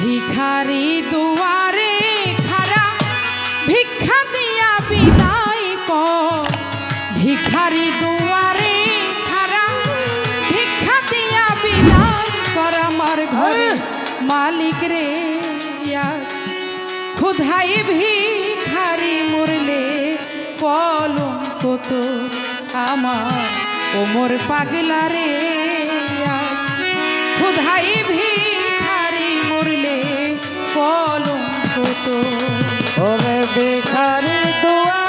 ভিখারি দুয়ারে খারা ভিক্ষা দিয়া বিদায় ভিখারি দুয়ারে খারা ভিক্ষা দিয়া বিদায় কর আমার ঘরে মালিক রে আজ। ক্ষুধাই ভিখারি মরলে কলঙ্ক তো আমার ওমর পাগলা রে ক্ষুধাই ভিখারি তো ওরে বেখারি দুয়ারে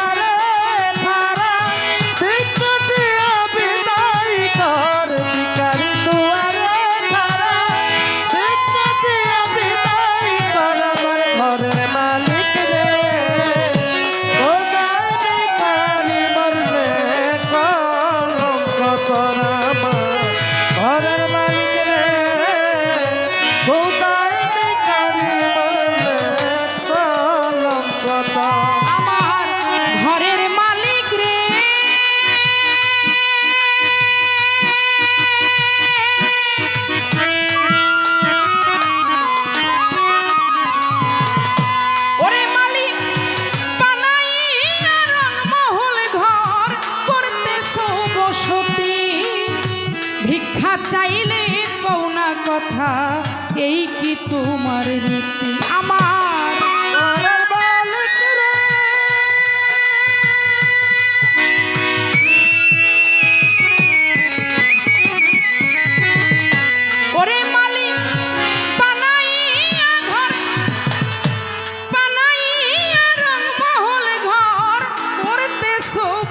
ঘরের মালিক রে। মালিক বানাইয়া রংমহল ঘর করতেছো বসতি। ভিক্ষা চাইলে কৌনা কথা, এই কি তোমার রীতি?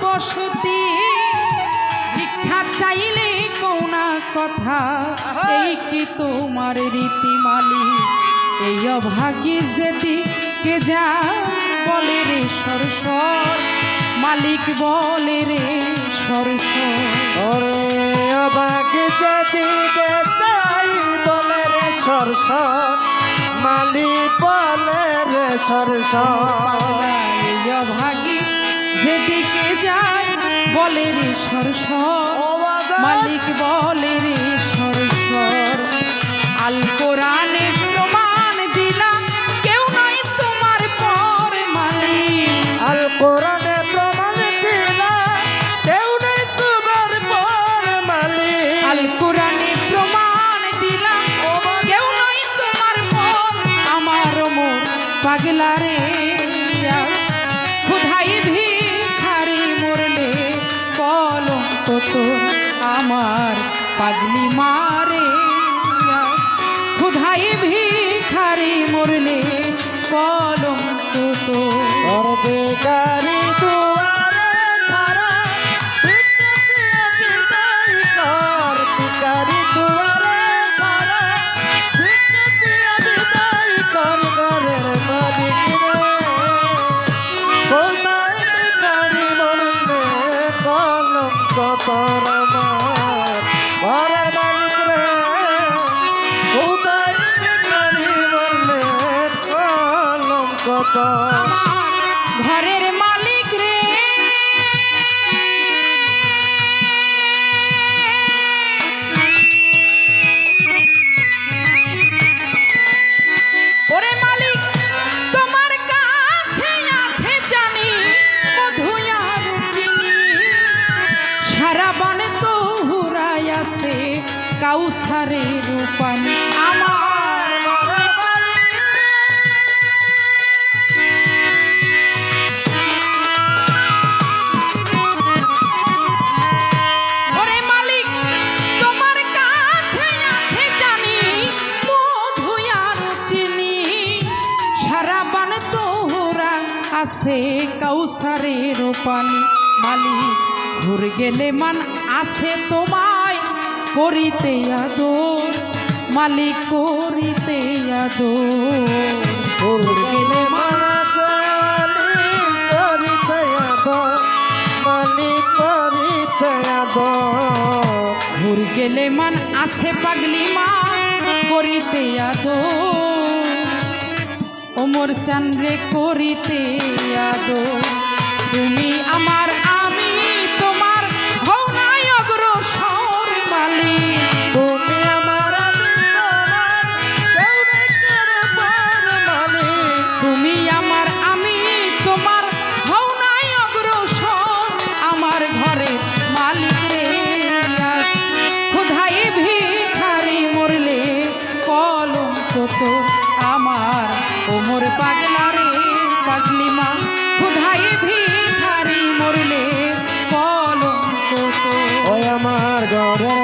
বসতি। ভিক্ষা চাইলে কোনা কথা। এই কি তোমার রীতি মালিক এই অভাগী যেদি কে যা বলে রে সরসর। মালিক বলে রে সরসর। ওরে অবাকে যেদিকে চাই বলে রে সরসর। মালিক বলে রে সরসর। ভাগি যেদিকে যায় বলে রে সরসর। মালিক বলে রে সরসর। আল কোরআনে প্রমাণ দিলা কেউ নয় তোমার পর মালিক। আল কোরআনে প্রমাণ দিলা কেউ নেই তোমার পর মালিক। আল কোরআনে প্রমাণ দিলা কেউ নয় তোমার পর। আমার মোর পাগলা রে পাগলি মারে কলঙ্ক তোর আছে কাউসারের পানি। মালিক ঘুর গেলে মান আছে তোমায় করিতে আদর। মালিক করিতে আদর। ঘুর গেলে মান ঘুর গেলে মান আছে পাগলি মা করিতে আদো ওমর চান্দ্রে করিতে আদো তুমি আমার মা খুধাই ভিখারি মরলে আমার ঘরের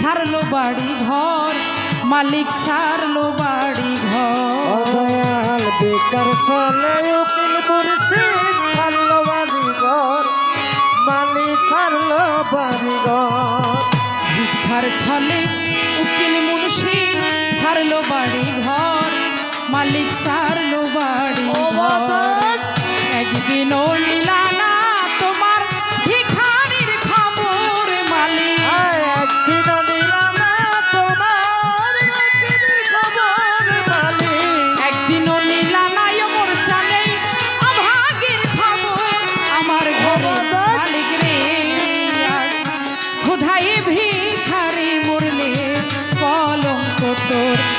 সারলো বাড়ি ঘর মালিক সারলো বাড়ি ঘর। বেকার চলে উকিল মুর্শি বাড়িঘর মালিক ছাড়লো বাড়িঘর ভিক্ষার ছলে উকিল মুন্সি সারলো বাড়ি ঘর মালিক সারলো বাড়ি ঘর! একদিন নিলা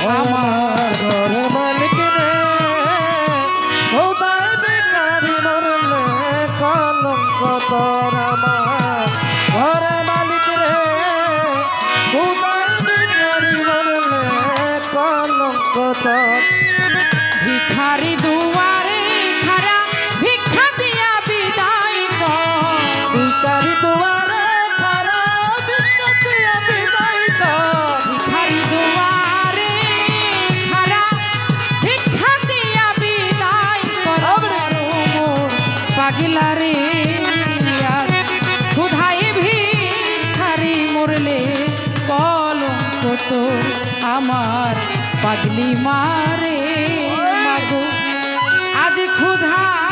কলঙ্ক পাগলা রে আজ ক্ষুধায় ভিখারি আমার পাগলি মারে আজ ক্ষুধায়